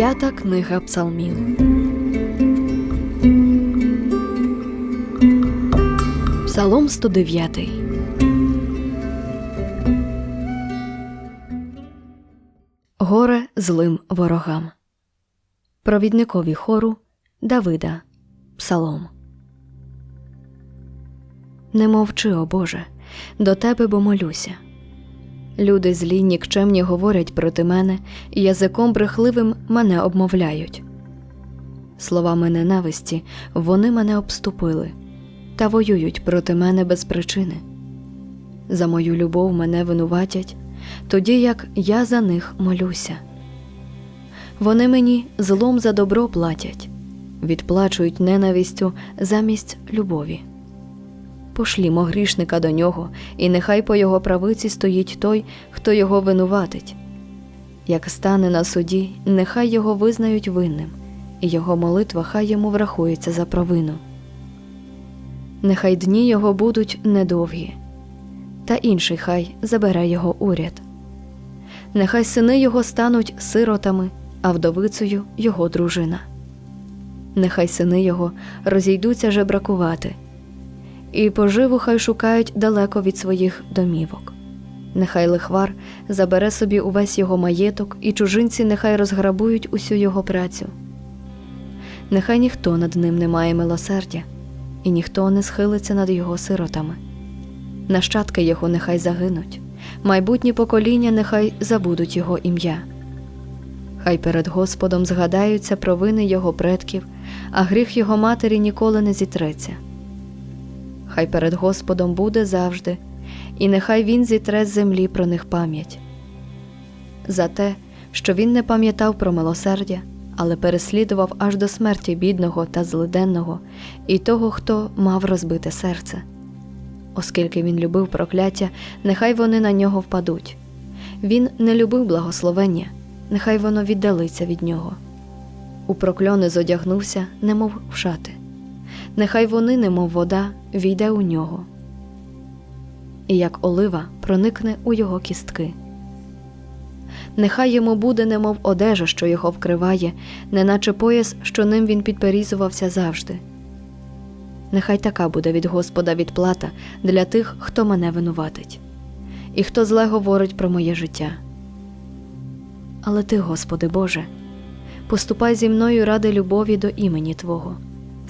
П'ята книга Псалмів. Псалом 109. Горе злим ворогам. Провідникові хору Давида. Псалом. Не мовчи, о Боже, до тебе бо молюся. Люди злі нікчемні говорять проти мене, і язиком брехливим мене обмовляють. Словами ненависті вони мене обступили та воюють проти мене без причини. За мою любов мене винуватять, тоді як я за них молюся. Вони мені злом за добро платять, відплачують ненавистю замість любові. Пошлімо грішника до нього, і нехай по його правиці стоїть той, хто його винуватить. Як стане на суді, нехай його визнають винним, і його молитва хай йому врахується за провину. Нехай дні його будуть недовгі, та інший хай забере його уряд. Нехай сини його стануть сиротами, а вдовицею його дружина. Нехай сини його розійдуться жебракувати і поживу хай шукають далеко від своїх домівок. Нехай лихвар забере собі увесь його маєток, і чужинці нехай розграбують усю його працю. Нехай ніхто над ним не має милосердя, і ніхто не схилиться над його сиротами. Нащадки його нехай загинуть, майбутні покоління нехай забудуть його ім'я. Хай перед Господом згадаються провини його предків, а гріх його матері ніколи не зітреться хай перед Господом буде завжди, і нехай Він зітре з землі про них пам'ять. За те, що він не пам'ятав про милосердя, але переслідував аж до смерті бідного та злиденного і того, хто мав розбите серце. Оскільки він любив прокляття, нехай вони на нього впадуть. Він не любив благословення, нехай воно віддалиться від нього. У прокльони зодягнувся, немов в шати нехай вони, немов вода, війде у нього, і як олива проникне у його кістки. Нехай йому буде, немов одежа, що його вкриває, неначе пояс, що ним він підперізувався завжди. Нехай така буде від Господа відплата для тих, хто мене винуватить, і хто зле говорить про моє життя. Але ти, Господи Боже, поступай зі мною ради любові до імені Твого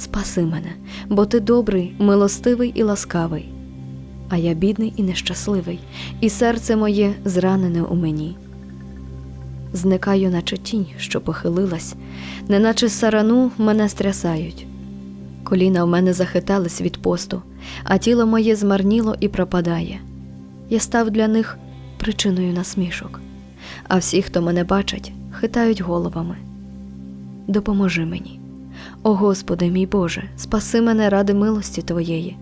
спаси мене, бо ти добрий, милостивий і ласкавий, а я бідний і нещасливий, і серце моє зранене у мені. Зникаю, наче тінь, що похилилась, неначе сарану мене стрясають. Коліна в мене захитались від посту, а тіло моє змарніло і пропадає. Я став для них причиною насмішок, а всі, хто мене бачать, хитають головами. Допоможи мені. О Господи, мій Боже, спаси мене ради милості Твоєї.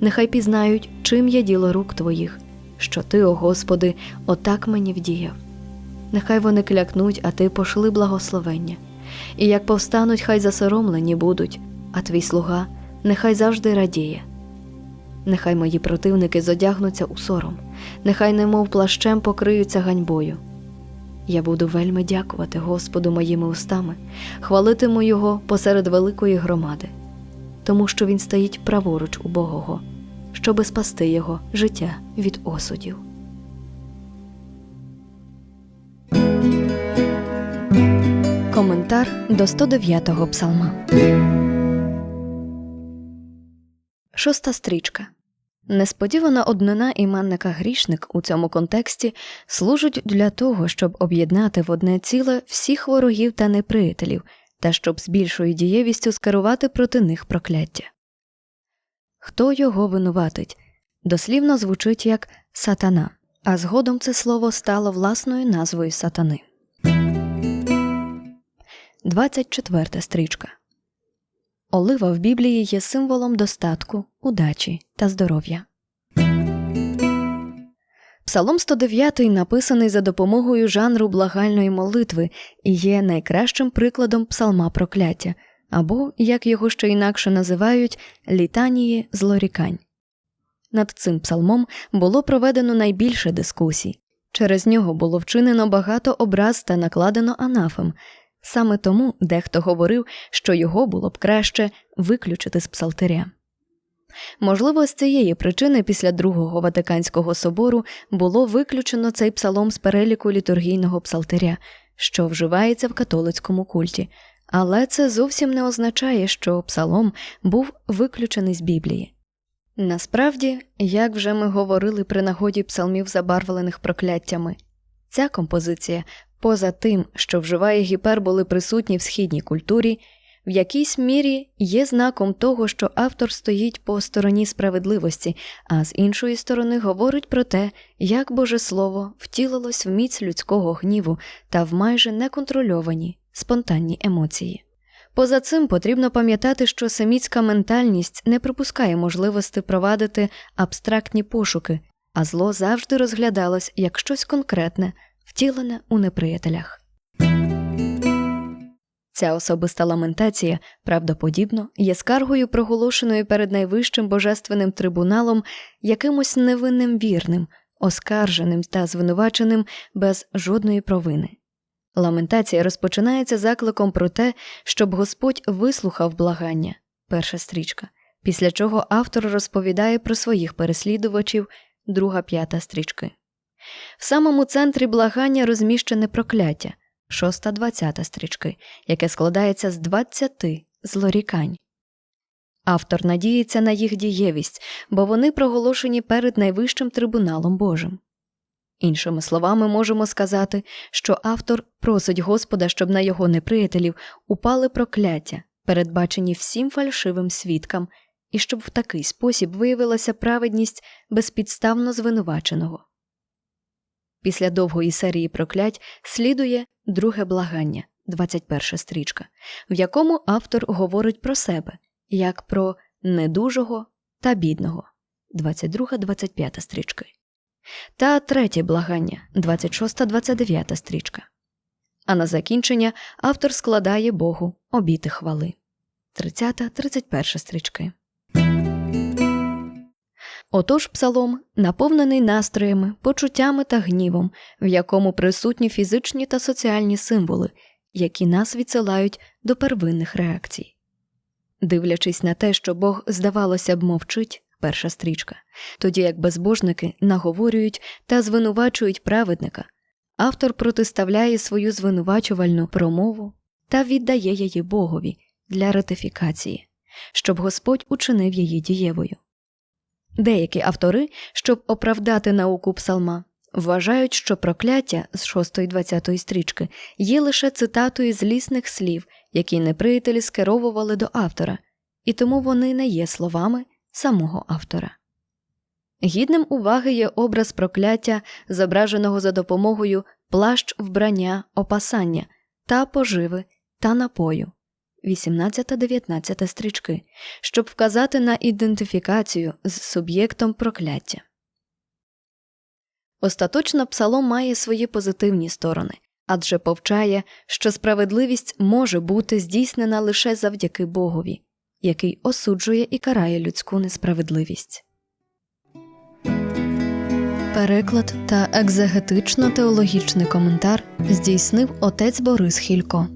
Нехай пізнають, чим є діло рук Твоїх, що Ти, о Господи, отак мені вдіяв. Нехай вони клякнуть, а Ти пошли благословення, і як повстануть, хай засоромлені будуть, а твій слуга нехай завжди радіє. Нехай мої противники зодягнуться у сором, нехай немов плащем покриються ганьбою. Я буду вельми дякувати Господу моїми устами, хвалитиму Його посеред великої громади, тому що Він стоїть праворуч у Богого, щоби спасти Його життя від осудів. Коментар до 109-го псалма. Шоста стрічка. Несподівана однина іменника грішник у цьому контексті служить для того, щоб об'єднати в одне ціле всіх ворогів та неприятелів та щоб з більшою дієвістю скерувати проти них прокляття. Хто його винуватить дослівно звучить як сатана, а згодом це слово стало власною назвою сатани. 24 стрічка Олива в Біблії є символом достатку, удачі та здоров'я. Псалом 109 написаний за допомогою жанру благальної молитви і є найкращим прикладом псалма прокляття або, як його ще інакше називають, літанії злорікань. Над цим псалмом було проведено найбільше дискусій. Через нього було вчинено багато образ та накладено анафем, Саме тому дехто говорив, що його було б краще виключити з псалтиря. Можливо, з цієї причини після Другого Ватиканського собору було виключено цей псалом з переліку літургійного псалтиря, що вживається в католицькому культі, але це зовсім не означає, що псалом був виключений з Біблії. Насправді, як вже ми говорили при нагоді псалмів, забарвлених прокляттями, ця композиція, поза тим, що вживає гіперболи присутні в східній культурі, в якійсь мірі є знаком того, що автор стоїть по стороні справедливості, а з іншої сторони говорить про те, як Боже Слово втілилось в міць людського гніву та в майже неконтрольовані спонтанні емоції. Поза цим потрібно пам'ятати, що семітська ментальність не припускає можливості провадити абстрактні пошуки, а зло завжди розглядалось як щось конкретне, втілене у неприятелях. Ця особиста ламентація, правдоподібно, є скаргою, проголошеною перед найвищим божественним трибуналом якимось невинним вірним, оскарженим та звинуваченим без жодної провини. Ламентація розпочинається закликом про те, щоб Господь вислухав благання, перша стрічка, після чого автор розповідає про своїх переслідувачів, друга п'ята стрічки. В самому центрі благання розміщене прокляття, шоста двадцята стрічки, яке складається з двадцяти злорікань. Автор надіється на їх дієвість, бо вони проголошені перед найвищим трибуналом Божим. Іншими словами, можемо сказати, що автор просить Господа, щоб на його неприятелів упали прокляття, передбачені всім фальшивим свідкам, і щоб в такий спосіб виявилася праведність безпідставно звинуваченого. Після довгої серії проклять слідує друге благання, 21 стрічка, в якому автор говорить про себе як про недужого та бідного, 22-25 стрічки. Та третє благання, 26-29 стрічка. А на закінчення автор складає Богу обіти хвали, 30-31 стрічки. Отож псалом наповнений настроями, почуттями та гнівом, в якому присутні фізичні та соціальні символи, які нас відсилають до первинних реакцій. Дивлячись на те, що Бог, здавалося б, мовчить, перша стрічка, тоді як безбожники наговорюють та звинувачують праведника, автор протиставляє свою звинувачувальну промову та віддає її Богові для ратифікації, щоб Господь учинив її дієвою. Деякі автори, щоб оправдати науку псалма, вважають, що прокляття з 6-20 стрічки є лише цитатою злісних слів, які неприятелі скеровували до автора, і тому вони не є словами самого автора. Гідним уваги є образ прокляття, зображеного за допомогою плащ вбрання, опасання та поживи та напою. 18-19 стрічки, щоб вказати на ідентифікацію з суб'єктом прокляття. Остаточно псалом має свої позитивні сторони, адже повчає, що справедливість може бути здійснена лише завдяки Богові, який осуджує і карає людську несправедливість. Переклад та екзегетично-теологічний коментар здійснив отець Борис Хілько.